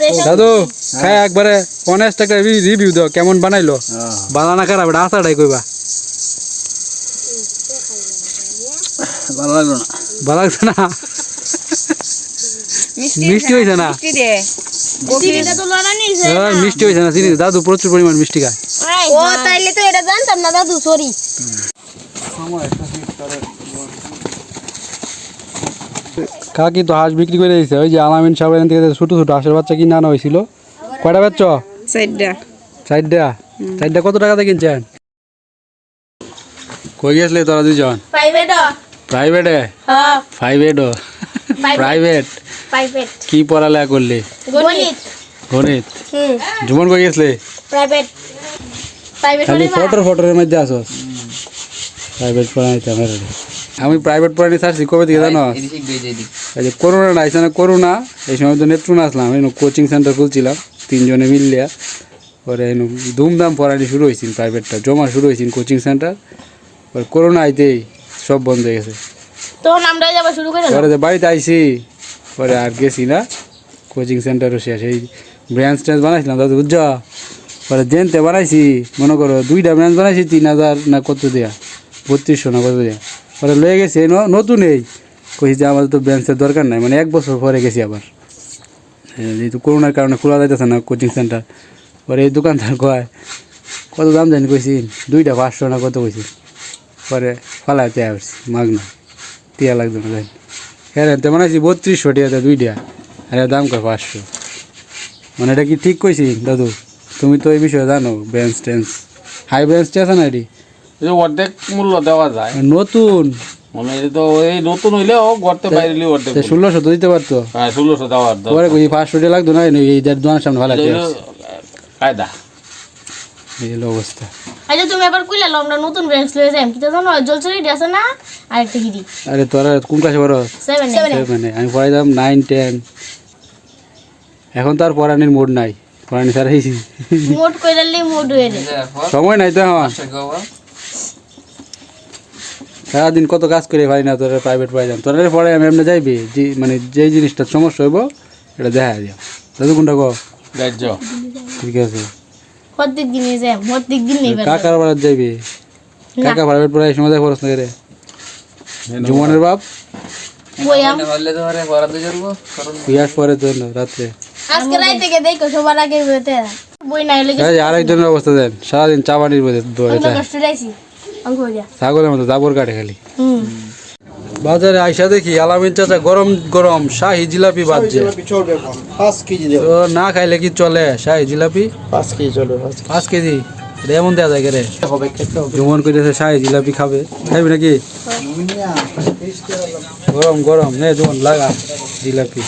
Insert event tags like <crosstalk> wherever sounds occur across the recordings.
দাদু খাই একবারে। অনেস্ট একটা রিভিউ দাও কেমন বানাইলো? বানানা খারাপ এটা আসাটাই কইবা। ভালো লাগল না। ভালো লাগছে না? <laughs> মিষ্টি হয়েছে না? মিষ্টি হ্যাঁ, হয়েছে না চিনি দাদু প্রচুর পরিমাণ মিষ্টি খায়। ও তাইলে তো এটা জানতাম না দাদু সরি কাকি তো হাঁস বিক্রি করে দিয়েছে। ওই যে আলামিন সাহেব এখান থেকে ছোটো ছোটো হাঁসের বাচ্চা কিনে আনা হয়েছিল। কয়টা বেচছ? সাইডটা চারটা? চারটা কত টাকাতে কিনছেন? কই গেছলে তোরা দুজন প্রাইভেট প্রাইভেটে হ্যাঁ। প্রাইভেটও প্রাইভেট প্রাইভেট কি পড়ালেখা করলি? গণিত। গণিত? হুম। জুমন কই গেছলে? প্রাইভেট প্রাইভেট খালি ফটোর ফটোর মধ্যে আসস প্রাইভেট পড়াইতে আমার। আমি প্রাইভেট পড়ানি ছাড়ছি কবে থেকে জানো? এই যে করোনা না করোনা এই সময় তো নেত্রুন আসলাম এই কোচিং সেন্টার খুলছিলাম তিনজনে মিললিয়া পরে এই ধুমধাম পড়ানি শুরু হয়েছিল প্রাইভেটটা জমা শুরু হয়েছিল কোচিং সেন্টার পরে করোনা আইতেই সব বন্ধ হয়ে গেছে। তখন আমরা যাব শুরু করে পরে যে বাড়িতে আইসি পরে আর গেছি না। কোচিং সেন্টারও শেষ এই ব্রাঞ্চ ট্যাঞ্চ বানাইছিলাম দাদু বুঝছ? পরে জেনতে বানাইছি মনে করো দুইটা ব্রাঞ্চ বানাইছি তিন হাজার না কত দেয়া? বত্রিশশো না কত দেয়া? পরে লয়ে গেছি নতুন এই। কইছি যে আমাদের তো ব্রাঞ্চের দরকার নাই মানে এক বছর পরে গেছি আবার। যেহেতু করোনার কারণে খোলা যাইতেছে না কোচিং সেন্টার পরে এই দোকানদার কয়, কত দাম জানি কইছি, দুইটা পাঁচশো না কত কইছি? পরে ফালাইতে আসছি, মাগনা। টিয়া লাগতো না জানি হ্যাঁ তে বানাইছি বত্রিশশো টিয়াতে দুইটা, আর দাম কয় পাঁচশো। মানে এটা কি ঠিক কইছি, দাদু? তুমি তো এই বিষয়ে জানো বেঞ্চ টেন্স হাই বেঞ্চটি আছে না এটি? যে অর্ধেক মূল্য দেওয়া যায়। নতুন। মানে এটা তো এই নতুন হইলেও গড়তে বাইরে অর্ধেক ষোলোশো তো দিতে পারতো। হ্যাঁ ষোলোশো দেওয়ার পরে টিয়া লাগতো না? এই এই দোকানের সামনে ভালো এটা কায়দা। এই অবস্থা। আচ্ছা তুমি এবার কইলা লো নতুন ব্রেঞ্চ লয়ে যাই। কিন্তু জানো জলচরি আছে না আর একটা হিডি আরে তোরা কোন ক্লাসে পড়ো? সেভেন মানে আমি পড়াইতাম নাইন টেন এখন তো আর পড়ানির মোড নাই। পড়ানি স্যার মোট কইরালে মোট হয়ে যায়। সময় নাই তো আমার। সারাদিন কত কাজ করে পারি না তোরা প্রাইভেট পাই যান। তোরা পরে আমি এমনি যাইবি যে মানে যেই জিনিসটা সমস্যা হইব এটা দেখা দিও। দাদু কোনটা কো ঠিক আছে। কাকার বাড়াত যাইবি? কাকা প্রাইভেট পড়াই এই সময় যাই খরচ না রে? বাপ? আরেকজনের অবস্থা দেন সারাদিন চাবানির মধ্যে ছাগলের মতো জাবর কাটে খালি। বাজারে আইসা দেখি আলামিন চাচা গরম গরম শাহি জিলাপি বাজছে পাঁচ কেজি দেবো। তো না খাইলে কি চলে শাহি জিলাপি? পাঁচ কেজি চলবে পাঁচ কেজি। এমন দেওয়া যায় রে জুমন করেছে শাহি জিলাপি খাবে। খাবি নাকি? গরম গরম। নে জুমন লাগা জিলাপি।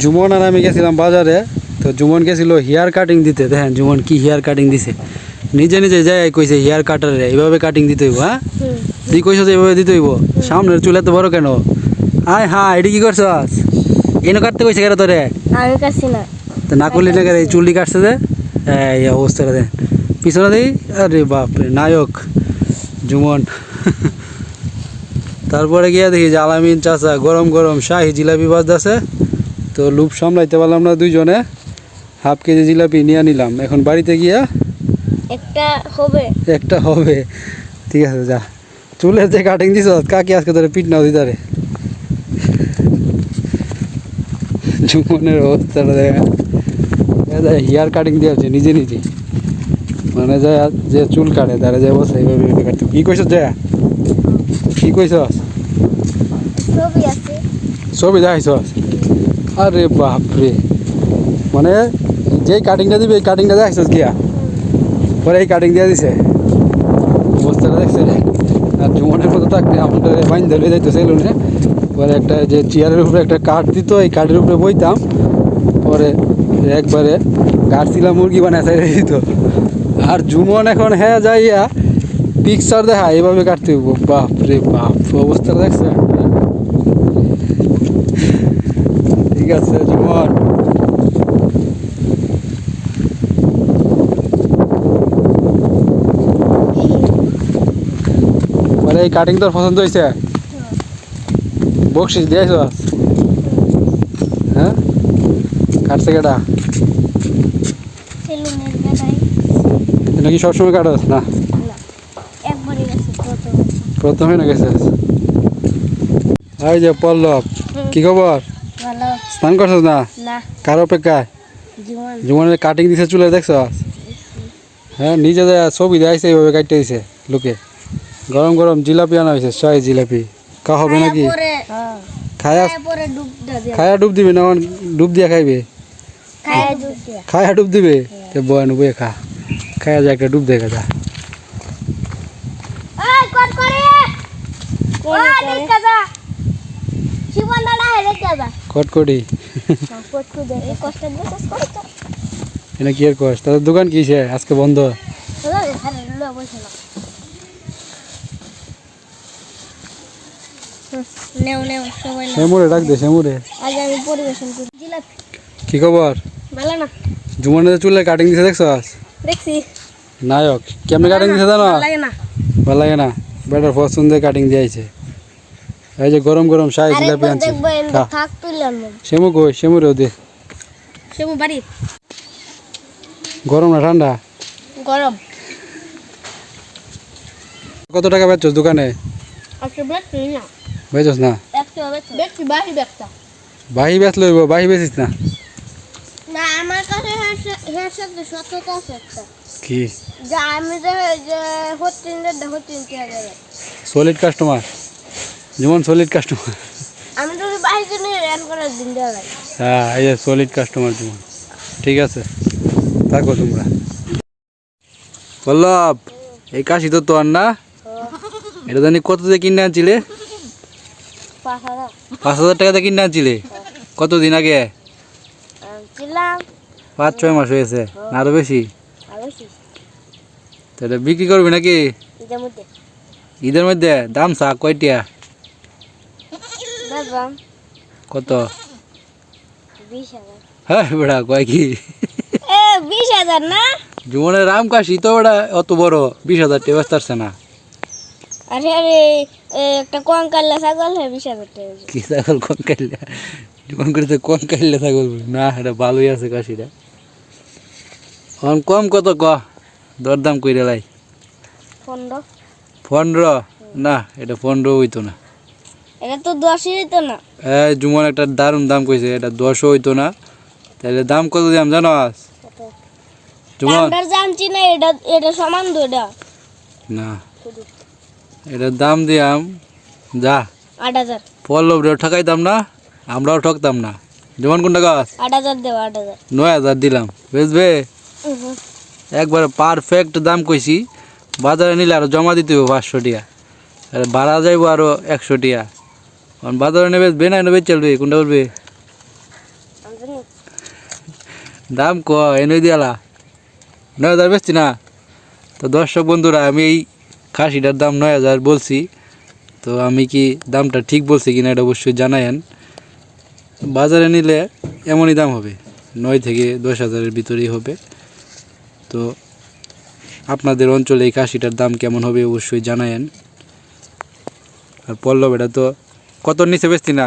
জুমন আর আমি গেছিলাম বাজারে। তো জুমন গেছিল হেয়ার কাটিং দিতে দেখেন জুমন কি হেয়ার কাটিং দিছে। নিজে নিজে যাই কইছে হেয়ার কাটারে এইভাবে কাটিং দিতে হইব হ্যাঁ? তুই কইছ যে এইভাবে দিতে হইব? সামনের চুল এত বড় কেন? আয় হ্যাঁ এটি কি করছস? এনে কাটতে কইছে কেন তোরে? আমি কাছি না। তো না করলি না এই চুলটি কাটছে যে? এই অবস্থাটা দেন পিছনে দিই? আরে বাপরে নায়ক জুমন। তারপরে গিয়ে দেখি যে আলামিন চাচা গরম গরম শাহি জিলাপি বাজতেছে। তো লুপ সামলাইতে পারলাম না দুইজনে। হাফ কেজি জিলাপি নিয়ে নিলাম। এখন বাড়িতে গিয়া একটা হবে। একটা হবে। ঠিক আছে যা। চুলের যে কাটিং দিছ কাকি আজকে তোরে পিট নাও দিতারে জুমনের অবস্থাটা দেখা হেয়ার কাটিং দিয়ে আছে নিজে নিজে। মানে যায় যে চুল কাটে তারা এইভাবে এইভাবে কাটতে কি কইছ জয়া কি কইছ? ছবি দেখাইছ? আরে বাপরে। মানে যেই কাটিংটা দিবে, এই কাটিংটা দেখাইছ গিয়া? পরে এই কাটিং দিয়ে দিছে। অবস্থাটা দেখছে আর জুমনের মতো থাকতে আমাদের বাইন ধরে যাইতো সেলুনে পরে একটা যে চেয়ারের উপরে একটা কাঠ দিত, এই কাঠের উপরে বইতাম। পরে একবারে গাছছিলাম মুরগি বানায় চাই দিত। আর জুমন এখন হ্যাঁ যাইয়া পিকচার দেখা এভাবে কাটতে বাপ রে বাপ, অবস্থাটা দেখছে? ঠিক আছে, জুমন পরে এই কাটিং তোর পছন্দ হয়েছে বকশিস দিয়েছ হ্যাঁ? কাটছে কেটা সেলুনের বেলায় এটা কি সবসময় কাটাস? না। গেছে প্রথমে না গেছিস এই যে পল্লব কি খবর? স্নান করছিস না? কার অপেক্ষায়? জীবন জীবনের কাটিং দিছে চুলে দেখছ হ্যাঁ নিজে ছবি দেখাইছে এইভাবে কাটতে দিছে লোকে। গরম গরম জিলাপি আনা হয়েছে শাহি জিলাপি। কা হবে নাকি? খায়া খায়া ডুব দিয়ে খায়া ডুব দিবে না ডুব দিয়া খাইবে? খায়া ডুব দিয়া। খায়া ডুব দিবে? তো বয়ান বয়ে খা খায়া যা একটা ডুব দেখা যা। কটকটি। এটা কি আর কস? তাদের দোকান কিসে? আজকে বন্ধ দাদা আরে লো বসে না নেও নেও সবাই শ্যামুরে ডাক দে শ্যামুরে আজ আমি পরিবেশন করি। জিলাপি। কি খবর? ভালো না। জুমনের চুলে কাটিং দিছে দেখছস দেখছি। নায়ক কেমনে কাটিং দিছে জানো? ভালো লাগে না। ভালো লাগে না। বেটার কাটিং দিয়েছে এই যে গরম গরম জিলাপি আনছে। থাক শ্যামু কই? শ্যামুরেও দে। সেমু বাড়ি। গরম না ঠান্ডা? গরম। কত টাকা বেচছস দোকানে? আজকে ব্যক্তি না। বেচস না? বাহি বেচ লইব বাহি বেচিস না? না আমার কাছে হেয়ার সাথে সত্যতা আছে কি? যা আমি যে যে হচ্ছেন যে হচ্ছেন চেয়ারে সলিড কাস্টমার যেমন সলিড কাস্টমার আমি তো বাহি জন্য রান করার দিন দেওয়া হ্যাঁ এই যে সলিড কাস্টমার যেমন। ঠিক আছে থাকো তোমরা। পল্লব এই কাশি তো তোর না? এটা জানি কত দিয়ে কিনে আনছিলে? পাঁচ হাজার টাকাতে কিনে আনছিলে? কতদিন আগে? পাঁচ ছয় মাস হয়েছে আরও বেশি? অবশ্যই তো এটা বিক্রি করবি নাকি? ঈদের মধ্যে। দাম চা কয়টিয়া? কত? হ্যাঁ বেড়া কয় কি? বিশ হাজার না? জীবনের রাম কাশি তো ওটা অত বড়। বিশ হাজার টাকা ব্যস্ত না। আরে আরে একটা কঙ্কাল্লা ছাগল হ্যাঁ বিশ হাজার টাকা কি ছাগল জীবন না এটা ভালোই আছে কাশিটা। কম কত ক? দরদাম কইরে লাই। পনেরো। পনেরো? না এটা পনেরো হইতো না। এটা তো দশই হইতো না। এই জুমন একটা দারুণ দাম কইছে এটা দশও হইতো না। তাহলে দাম কত দাম জানো কত? জুমন। জানছি না এটা এটা সমান এটা না। এটার দাম দিয়াম যা। আট হাজার। পল্লব রে ঠকাইতাম না আমরাও ঠকতাম না। যেমন কোনটা গাছ? আট হাজার দেবো আট হাজার। নয় হাজার দিলাম বুঝবে? উহুম। একবারে পারফেক্ট দাম কইছি বাজারে নিলে আরও জমা দিতে হবে পাঁচশো টিয়া। আর ভাড়া যাইবো আরও একশো টিয়া। কারণ বাজারে নেবে বে না নেবে চলবে কোনটা বলবে দাম ক এনে দিয়ালা নয় হাজার বেচছি না? তো দর্শক বন্ধুরা আমি এই খাসিটার দাম নয় হাজার বলছি। তো আমি কি দামটা ঠিক বলছি কিনা এটা অবশ্যই জানায়েন। বাজারে নিলে এমনই দাম হবে, নয় থেকে দশ হাজারের ভিতরেই হবে। তো আপনাদের অঞ্চলে এই কাশিটার দাম কেমন হবে অবশ্যই জানায়েন। আর পল্লব, এটা তো কত নিচে বেচতি না?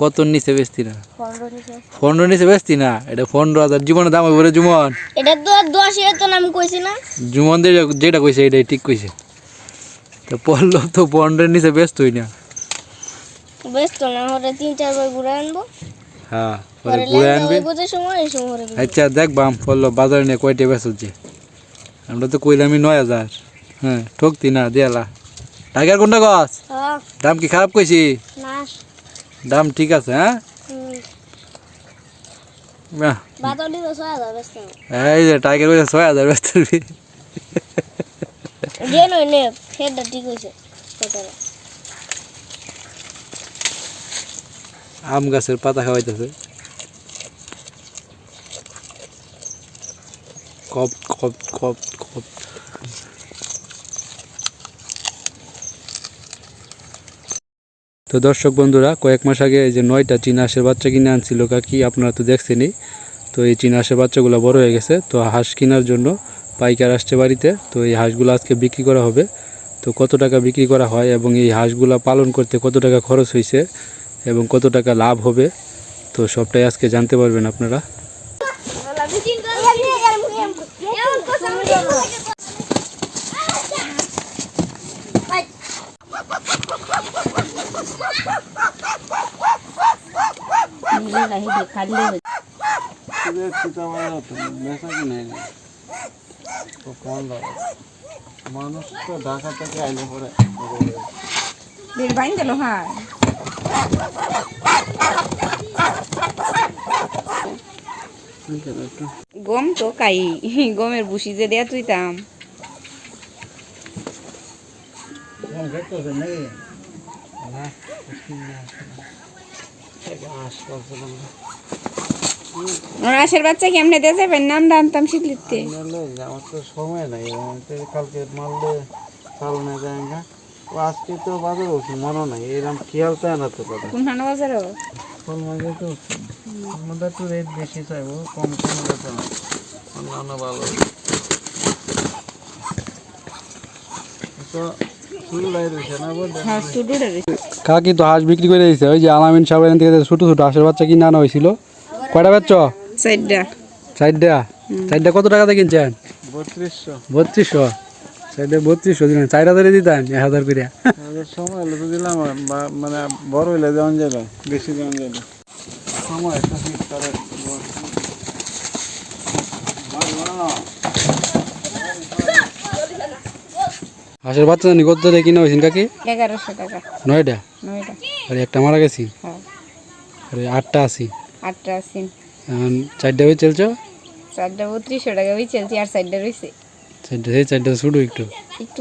কত নিচে বেচতি না পনেরো নিচে। পনেরো বেচতি না এটা পনেরো হাজার। জীবনের দাম হবে জুমন। এটা তো আর দশই হইতো না আমি কইছি না। জুমন যেটা যেটা কইছে এটাই ঠিক কইছে। তো পল্লব তো পনেরোর নিচে ব্যস্তই না। বেশ তো না হলে তিন চারবার ঘুরে আনব। হ্যাঁ পরে ঘুরে আনবে। আচ্ছা দেখবাম পল্লব বাজারে নিয়ে কয়টা বেচছে আমরা তো কইলামই নয় হাজার। হ্যাঁ ঠকতি না দিয়ালা। টাকার কোনটা গাছ হ্যাঁ, দাম কি খারাপ কইছি? না। দাম ঠিক আছে হ্যাঁ? এই যে টাইগার কইছে ছয় হাজার ব্যস্ত আম গাছের পাতা খাওয়াইতেছে। কপ কপ কপ কপ। তো দর্শক বন্ধুরা, কয়েক মাস আগে এই যে নয়টা চীনা হাঁসের বাচ্চা কিনে আনছিল কাকি, আপনারা তো দেখছেনই। তো এই চীনা হাঁসের বাচ্চাগুলো বড় হয়ে গেছে। তো হাঁস কেনার জন্য পাইকার আসছে বাড়িতে। তো এই হাঁসগুলো আজকে বিক্রি করা হবে। তো কত টাকা বিক্রি করা হয় এবং এই হাঁসগুলো পালন করতে কত টাকা খরচ হয়েছে এবং কত টাকা লাভ হবে, তো সবটাই আজকে জানতে পারবেন আপনারা। মানুষ তো থেকে হ্যাঁ গম তো কাই গমের বুসি যে দেয়া তুইতাম রাশের বাচ্চা কেমনে দিয়ে যাবেন? নাম দানতাম শিখলিতে আমার তো সময় নাই। আমার তো কালকে মারলে চালানো যায় না। ও আজকে তো বাজার উঠছি মনে নাই। এরকম খেয়াল চায় না তো কথা কোন হানা বাজার ফল মাঝে তো আমাদের একটু রেট বেশি চাইব কম কম যাতে না অন্যান্য ভালো। তো ফুল লাই রয়েছে না বলতে হ্যাঁ স্টুডেন্ট কাকি তো হাঁস বিক্রি করে দিয়েছে। ওই যে আলামিন সাহেব এখান থেকে ছোটো ছোটো হাঁসের বাচ্চা কিনে আনা হয়েছিল। কয়টা বাচ্চা সাইডটা চারটা? চারটা কত টাকাতে কিনছেন? বত্রিশশো। বত্রিশশো? চারটা বত্রিশশো দিলেন। চার হাজারে দিতেন এক হাজার করে। সময় হলে তো দিলাম বা- মানে বড় হইলে যেমন যাবে বেশি যেমন যাবে। সময় একটা ঠিক করে। হাঁসের বাচ্চা জানি কত দিয়ে কিনে হয়েছেন কাকি? এগারোশো টাকা। নয়টা? নয়টা। আর একটা মারা গেছি? হ্যাঁ। আর আটটা আছি। আটটা চারটা চলছো? চারটা বত্রিশশো টাকা চলছে আর সাইডটা রয়েছে। চারটা সেই চারটা একটু। একটু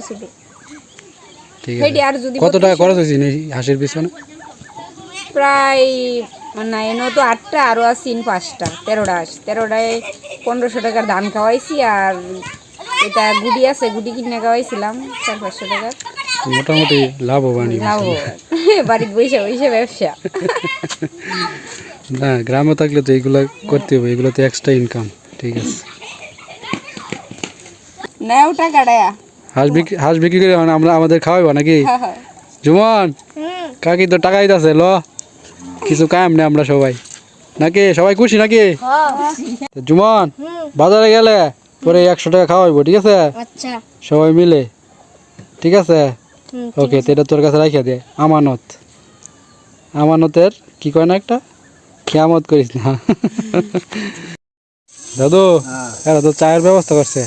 ঠিক আছে। আর যদি কত টাকা খরচ হয়েছে হাঁসের পিছনে? প্রায় না এনে তো আটটা আরও আসিন পাঁচটা তেরোটা আস তেরোটায় পনেরোশো টাকার ধান খাওয়াইছি আর এটা গুটি আছে গুটি কিনে খাওয়াইছিলাম চার পাঁচশো টাকার মোটামুটি লাভবান। <laughs> লাভ বাড়িতে বসে বসে ব্যবসা। <laughs> না গ্রামে থাকলে তো এইগুলো করতে হবে এগুলো তো এক্সট্রা ইনকাম ঠিক আছে। নাও টাকাটা হাঁস বিক্রি হাঁস বিক্রি করে মানে আমরা আমাদের খাওয়াইবা নাকি? হ্যাঁ হ্যাঁ। জুমন কাকি তো টাকা দিতেছে ল। কিছু কাম নেই আমরা সবাই। নাকি সবাই খুশি নাকি? জুমন বাজারে গেলে? পরে একশো টাকা খাওয়াইবো ঠিক আছে? আচ্ছা। সবাই মিলে ঠিক আছে? ওকে তো এটা তোর কাছে রাখিয়া দে আমানত। আমানতের কি কয় না একটা? খেয়ামত করিস না। <laughs> দাদু এরা তো চায়ের ব্যবস্থা করছে।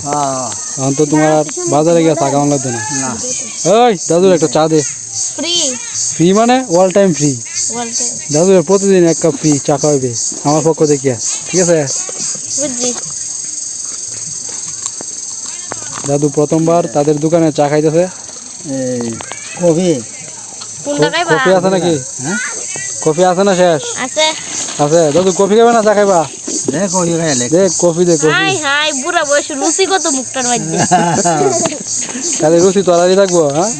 এখন তো তোমার বাজারে গিয়ে চা খাওয়ান লাগবে না। ওই দাদুর একটা চা দে। ফ্রি ফ্রি মানে অল টাইম ফ্রি বলতে দাদু প্রতিদিন এক কাপ ফ্রি চা খাওয়াবে আমার পক্ষ থেকে। ঠিক আছে? দাদু প্রথমবার তাদের দোকানে চা খাইতেছে। কফি? কোন টাকায় কফি আছে নাকি? কফি আছে না শেষ? আছে। আছে। দাদু কফি খাবে না চা খাইবা? দেখ কফি খাইলে দে কফি দে কফি। হাই হাই বুড়া বয়স লুচি কত মুখটার মধ্যে? তাহলে রুচি থাকব হ্যাঁ?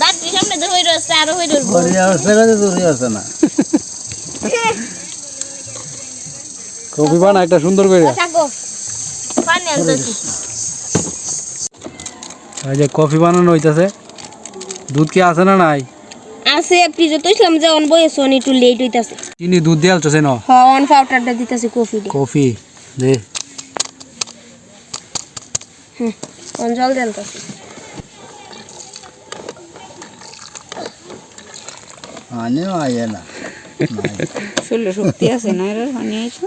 দাঁতটি সামনে তো রয়েছে আরও হয়ে রয়েছে করি অবস্থা করে তুই আছে না। কফি বানা একটা সুন্দর করে থাকো পানি আনতেছি। এই যে কফি বানানো হইতাছে। দুধ কি আছে না নাই? আছে ফ্রিজে তো ইসলাম যে অন বয়স অন একটু লেট হইতাছে। চিনি দুধ দিয়ে আলছে না? হ্যাঁ অন পাউডারটা দিতেছি কফি কফি দে। অন জল দিতেছি আনিও আইয়ে না। শরীরে শক্তি আছে না এর? নিয়ে আইছো?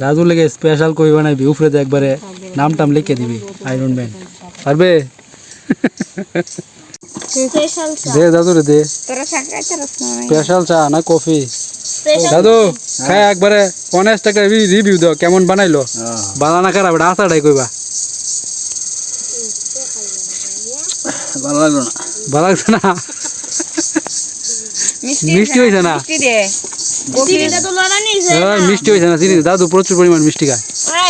দাদু লেগে স্পেশাল কফি বানাইবি উপরে তো একবারে। নাম টাম লিখে দিবি আয়রন ম্যান পারবে? স্পেশাল দে দাদু রে দে চা না স্পেশাল চা না কফি? দাদু একবারে। একটা রিভিউ দাও কেমন বানাইলো? বানানা খারাপ এটা আসাটাই কইবা। ভালো লাগল না। ভালো লাগছে না? মিষ্টি হয়েছে না? মিষ্টি হয়েছে না? চিনি দাদু প্রচুর পরিমাণ মিষ্টি খায়।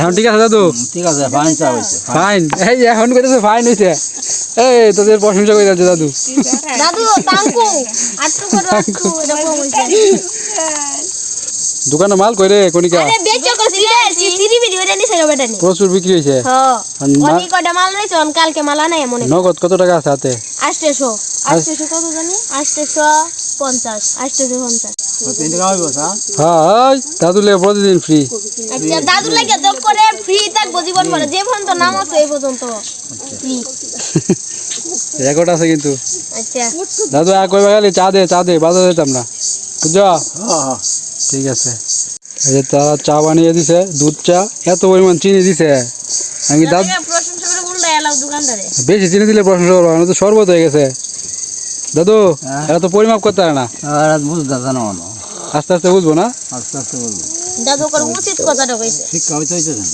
এখন ঠিক আছে দাদু? ঠিক আছে ফাইন চা হইছে ফাইন এই এখন কইতেছে ফাইন হইছে। এই তোদের প্রশংসা কইরা দাদু। দাদু আর তো করো দোকানে মাল কই রে কোনিকা আরে বেচো কো সিরিয়াল সিরি ভিডিও রে নিছে প্রচুর বিক্রি হইছে। হ্যাঁ অনেক কটা মাল রইছে অন কালকে মাল নাই মনে নগদ কত টাকা আছে হাতে? 800 800 কত জানি? 850 850 হ্যাঁ দাদু লেগে প্রতিদিন ফ্রি রেকর্ড <laughs> আছে কিন্তু। দাদু চা দে চা দে বাজার যেতাম না। বুঝছ? ঠিক আছে। তারা চা বানিয়ে দিছে দুধ চা এত পরিমাণ চিনি দিছে। আমি দাদু বেশি চিনি দিলে তো শরবত হয়ে গেছে। দাদু এরা তো পরিমাপ করতে পারে না। না আস্তে আস্তে বুঝব না? আস্তে আস্তে বলব দাদু করে উচিত কথাটা কইছে শিক্ষা হইতে হইতে জানো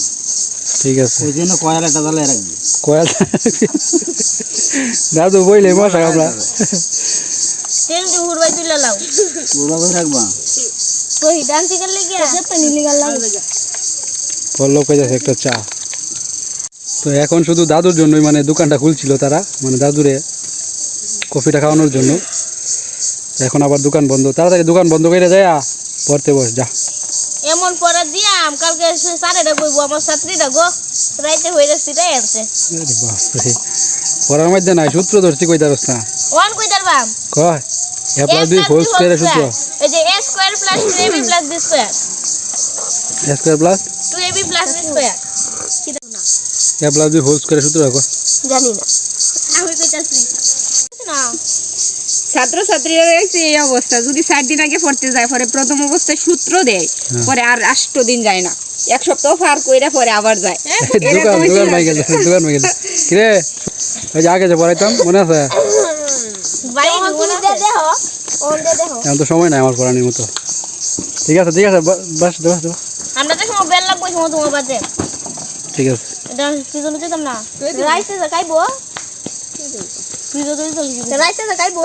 ঠিক আছে। ওই জন্য কয়াল একটা দলে রাখবি। কয়াল দাদু বইলে মশা আমরা তেল দি হুরবাই তুলে লাও পুরো করে রাখবা? কই ডান্সি করলে কি আছে পানি লিগাল লাগে। পল্লব কই যাচ্ছে একটা চা। তো এখন শুধু দাদুর জন্যই মানে দোকানটা খুলছিল তারা মানে দাদুরে কফিটা খাওয়ানোর জন্য। এখন আবার দোকান বন্ধ। তাড়াতাড়ি দোকান বন্ধ করে যায় পড়তে বস যা। এমন পড়া দিয়াম কালকে সাড়েটা কইবো আমার ছাত্রীটা গো রাইতে হয়ে যাচ্ছি রে আনছে পড়ার মধ্যে নাই সূত্র ধরছি কই দারস না। ওয়ান কই দারবাম কয় এ প্লাস বি হোল স্কোয়ারের সূত্র। এই যে a square plus 2ab plus b square A square plus 2ab plus b square কি দাও না এ প্লাস বি হোল স্কোয়ারের সূত্র রাখো জানি না। আমি কইতাছি। না। ছাত্রছাত্রীরা দেখছি এই অবস্থা। যদি চার দিন আগে পড়তে যায় পরে প্রথম অবস্থায় সূত্র দেয় পরে আর আষ্ট দিন যায় না। এক সপ্তাহ পার কইরা পরে আবার যায়। দোকান দোকান মাই গেল দোকান মাই গেল কিরে? ওই যে আগে যে পড়াইতাম মনে আছে? ভাই তুমি দে দেহ ওন দে দেহ। এখন তো সময় নাই আমার পড়ানোর মতো। ঠিক আছে ঠিক আছে বাস বাস বাস। আমরা তো সময় বেল লাগবো সময় তোমার বাজে ঠিক আছে। এটা সিজন দিতাম না? রাইতে যাইবো তুই তো তুই তো রাইতে যাইবো